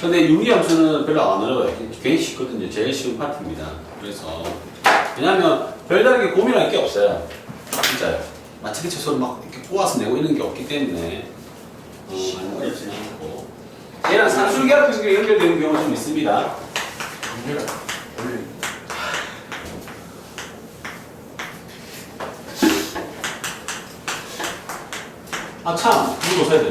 근데 유리함수는 별로 안 어려워요. 굉장히 쉽거든요. 제일 쉬운 파트입니다. 그래서 왜냐하면 별다르게 고민할 게 없어요. 진짜요. 마치기 채소를 막 이렇게 꼬아서 내고 이런 게 없기 때문에 어, 많이 어렵지 않고 얘랑 산술계약 식에 연결되는 경우가 좀 있습니다. 아 참, 이거 써야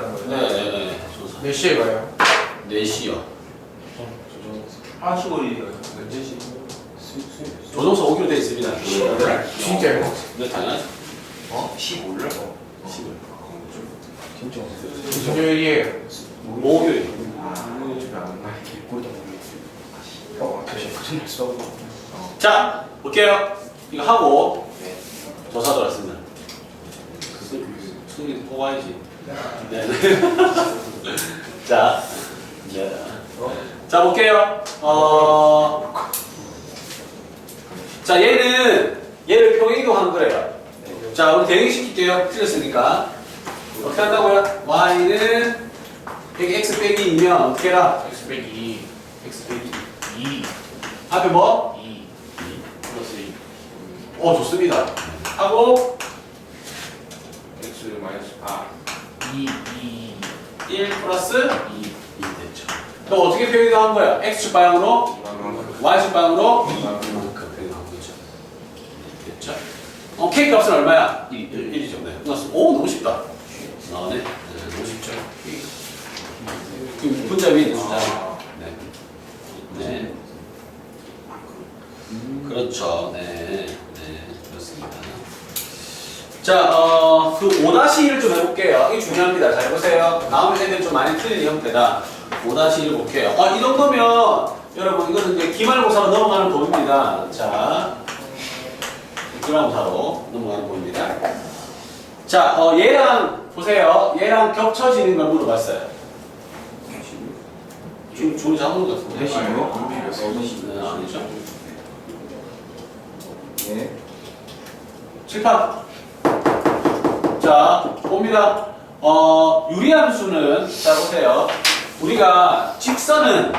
방법들이라는 거예요. 네, 네, 네. 조사. 몇 시에 가요? 4시요. 하시고리가 몇 시? 조정서 오기로 되어 있습니다. 진짜요? 네, 당연하죠. 어? 15일? 10월. 진짜 무슨 요일이에요? 목요일. 어, 무슨 일 써? 자, 볼게요. 이거 하고 조사 들어왔습니다. 수능이 뽑아야지. 네. 자, 네. 자, 볼게요. 어, 자, 얘는, 얘를 평행이동하는 거래요. 자, 우리 대응시킬게요. 틀렸으니까. 어떻게 한다고요? y는 여기 x 빼기 2면 어떻게 해라? X 빼기 x 빼기 2 앞에 뭐? 2 플러스 2 어, 좋습니다. 하고, X 마이너스 아 2 2 1 플러스 2 2 됐죠. 그럼 어떻게 표현한 거야? x축 방향으로, y축 방향으로. 됐죠? 어, k 값은 얼마야? 1, 1이죠. 네. 끝났어. 오, 너무 쉽다. 나오네. 네, 너무 쉽죠. 그 분자 위에 있는 숫자. 네. 네. 그렇죠. 네. 자, 어, 그 5-1을 좀 해볼게요. 이게 중요합니다. 잘 보세요. 나오는 애들 좀 많이 틀린 형태다. 5-1을 볼게요. 아, 이 정도면, 여러분, 이거는 이제 기말고사로 넘어가는 법입니다. 자, 기말고사로 넘어가는 법입니다. 자, 어, 얘랑, 보세요. 얘랑 겹쳐지는 걸 물어봤어요. 지금 좋은 잡은 것 같은데. 네, 아니죠. 네 7판. 자, 봅니다. 어, 유리함수는, 자, 보세요. 우리가 직선은,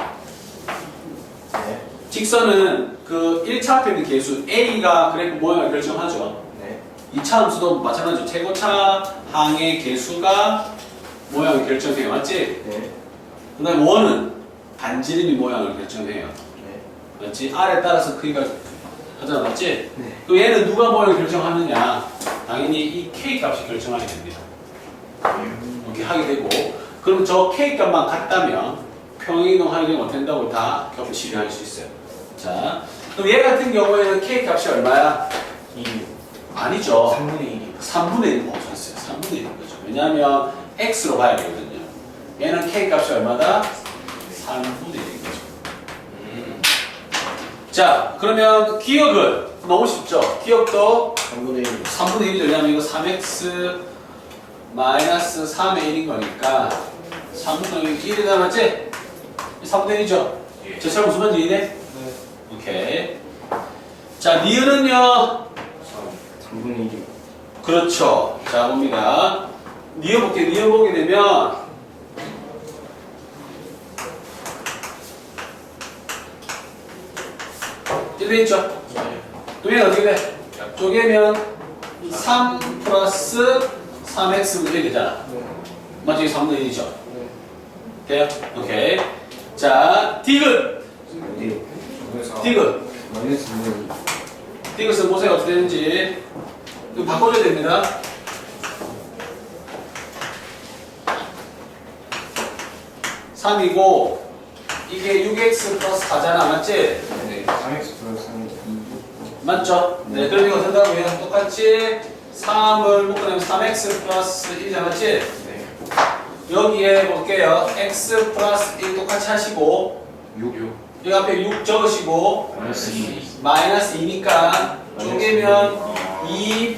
네 직선은 그 1차 앞에 있는 개수 A가 그래프 모양을 결정하죠. 네 2차 함수도 마찬가지로 최고차 항의 개수가 모양을 결정해요. 맞지? 네 그 다음에 원은 반지름이 모양을 결정해요. 네 맞지? R에 따라서 크기가 하잖아. 맞지? 네. 그 얘는 누가 모양을 결정하느냐? 당연히 이 K 값이 결정하게 됩니다. 이렇게 하게 되고 그럼 저 K 값만 같다면 평행이동 하게 되면 어떻게 된다고 다 겹치게 할수 있어요. 자, 그럼 얘 같은 경우에는 K 값이 얼마야? 2 아니죠. 3분의 1이 3분의 1 없었어요. 3분의 1인 거죠. 왜냐하면 X로 봐야 되거든요. 얘는 K 값이 얼마다? 3분의 1인 거죠. 자, 그러면 기억은 너무 쉽죠? 기억도 3분의 1 3분의 1이죠. 왜냐면 이거 3x 마이너스 3의 1인 거니까 3분의 1이다 맞지? 3분의 1이죠? 예. 제처럼 무슨 말인지 이해돼? 네 오케이. 자, 니은은요? 3분의 1이 그렇죠. 자, 봅니다. 니은 볼게, 니은 보게 되면 이렇게 있죠? 네 그러면 어떻게 돼? 쪼개면 3 플러스 3x분의 1 되잖아. 맞지? 이게 3분의 1이죠? 네 돼요? 오케이. 자, 디귿. 디귿. 마이너스 2분의 2 디귿은 보세요. 어떻게 되는지. 이거 바꿔줘야 됩니다. 삼이고 이게 6x 플러스 4잖아. 맞지? 네 3x 플러스 3이 2 맞죠? 네, 그럼 이거 된다고요. 똑같이 3을 묶어내면 3x 플러스 1이잖아. 맞지? 네 여기에 볼게요. x 플러스 1 똑같이 하시고 6 6 여기 앞에 6 적으시고 마이너스 2 마이너스 2니까 쪼개면 2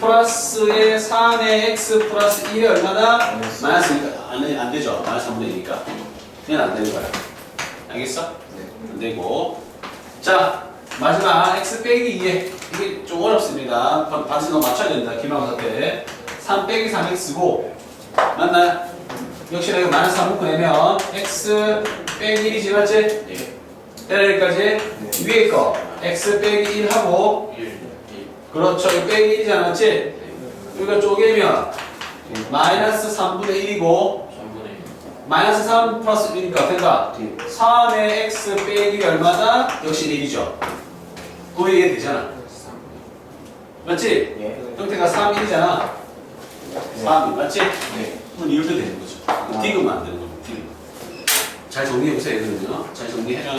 플러스의 3의 x 플러스 1이 얼마나? 마이너스 마이너스 2니까 안, 안 되죠. 마이너스 3분의 2니까. 그냥 안 되는 거야. 알겠어? 네 안 되고. 자, 마지막 x 빼기 2에 이게 좀 어렵습니다. 바- 반드시 너 맞춰야 된다. 기말고사 때. 3 빼기 3x고 맞나요? 역시나 이거 마이너스 3 묶고 내면 x 빼기 1이지 맞지? 예. 때려까지 위에 거 x 빼기 1 하고 1. 1. 그렇죠 이거 빼기 1이잖아 맞지? 이거 쪼개면 마이너스 3분의 1이고 3분의 1. 마이너스 3 플러스 1이니까 어떨까? 네. 3의 x 빼기 얼마다? 역시 1이죠 그 얘기 되잖아 맞지? 예. 형태가 3, 1이잖아 네. 3이 맞지? 네. 그럼 이렇게 되는 거죠 디귿만 안 되는 거고 디귿 잘 정리해보세요 이거는요 잘 정리해라